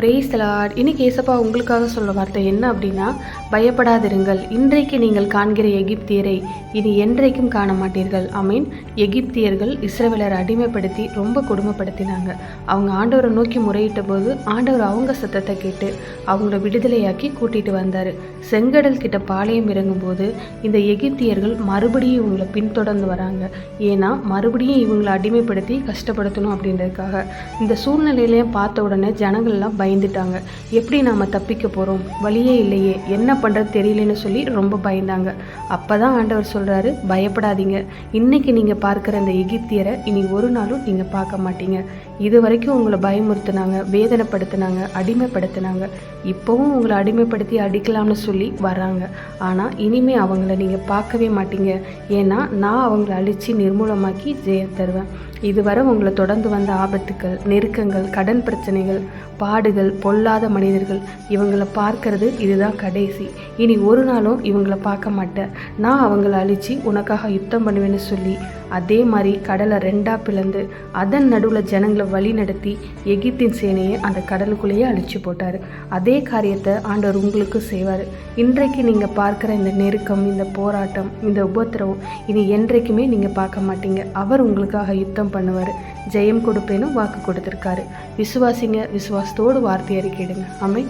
Brace Lord இன்னைக்கு ஏசப்பா உங்களுக்காக சொல்ல வார்த்தை என்ன அப்படின்னா பயப்படாதிருங்கள். இன்றைக்கு நீங்கள் காண்கிற எகிப்தியரை இனி என்றைக்கும் காண மாட்டீர்கள். ஐ மீன் எகிப்தியர்கள் இஸ்ரவேலரை அடிமைப்படுத்தி ரொம்ப கொடுமைப்படுத்தினாங்க. அவங்க ஆண்டவரை நோக்கி முறையிட்ட போது ஆண்டவர் அவங்க சத்தத்தை கேட்டு அவங்கள விடுதலையாக்கி கூட்டிட்டு வந்தார். செங்கடல் கிட்ட பாளையம் இறங்கும்போது இந்த எகிப்தியர்கள் மறுபடியும் இவங்களை பின்தொடர்ந்து வராங்க. ஏன்னா மறுபடியும் இவங்களை அடிமைப்படுத்தி கஷ்டப்படுத்தணும் அப்படின்றதுக்காக. இந்த சூழ்நிலையிலையும் பார்த்த உடனே ஜனங்கள்லாம் பயந்துட்டாங்க. எப்படி நாம் தப்பிக்க போகிறோம் வழியே இல்லையே. என்ன பண்ணுறது தெரியலன்னு சொல்லி ரொம்ப பயந்தாங்க. அப்போ தான் ஆண்டவர் சொல்கிறாரு பயப்படாதீங்க. இன்னைக்கு நீங்கள் பார்க்குற அந்த எகிப்தியரை இனி ஒரு நாளும் நீங்கள் பார்க்க மாட்டீங்க. இது வரைக்கும் உங்களை பயமுறுத்துனாங்க வேதனைப்படுத்தினாங்க அடிமைப்படுத்தினாங்க. இப்போவும் உங்களை அடிமைப்படுத்தி அடிக்கலாம்னு சொல்லி வராங்க ஆனால் இனிமே அவங்கள நீங்கள் பார்க்கவே மாட்டீங்க. ஏன்னா நான் அவங்கள அழித்து நிர்மூலமாக்கி ஜெயம் தருவேன். இதுவரை உங்களை தொடர்ந்து வந்த ஆபத்துக்கள் நெருக்கங்கள் கடன் பிரச்சனைகள் பாடுகள் பொல்லாத மனிதர்கள் இவங்களை பார்க்கறது இதுதான் கடைசி. இனி ஒரு நாளும் இவங்கள பார்க்க மாட்டேன். நான் அவங்கள அழித்து உனக்காக யுத்தம் பண்ணுவேன்னு சொல்லி அதே மாதிரி கடலை ரெண்டா பிளந்து அதன் நடுவில் ஜனங்களை வழி நடத்தி எகிப்தின் சேனையை அந்த கடலுக்குள்ளேயே அழிச்சு போட்டார். அதே காரியத்தை ஆண்டவர் உங்களுக்கு செய்வார். இன்றைக்கு நீங்கள் பார்க்குற இந்த நெருக்கம் இந்த போராட்டம் இந்த உபத்திரவம் இனி என்றைக்குமே நீங்கள் பார்க்க மாட்டீங்க. அவர் உங்களுக்காக யுத்தம் பண்ணுவார். ஜெயம் கொடுப்பேன்னு வாக்கு கொடுத்துருக்காரு. விசுவாசிங்க விசுவாசத்தோடு வார்த்தை அறிக்கையிடுங்க. அமை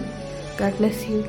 காட் bless யூ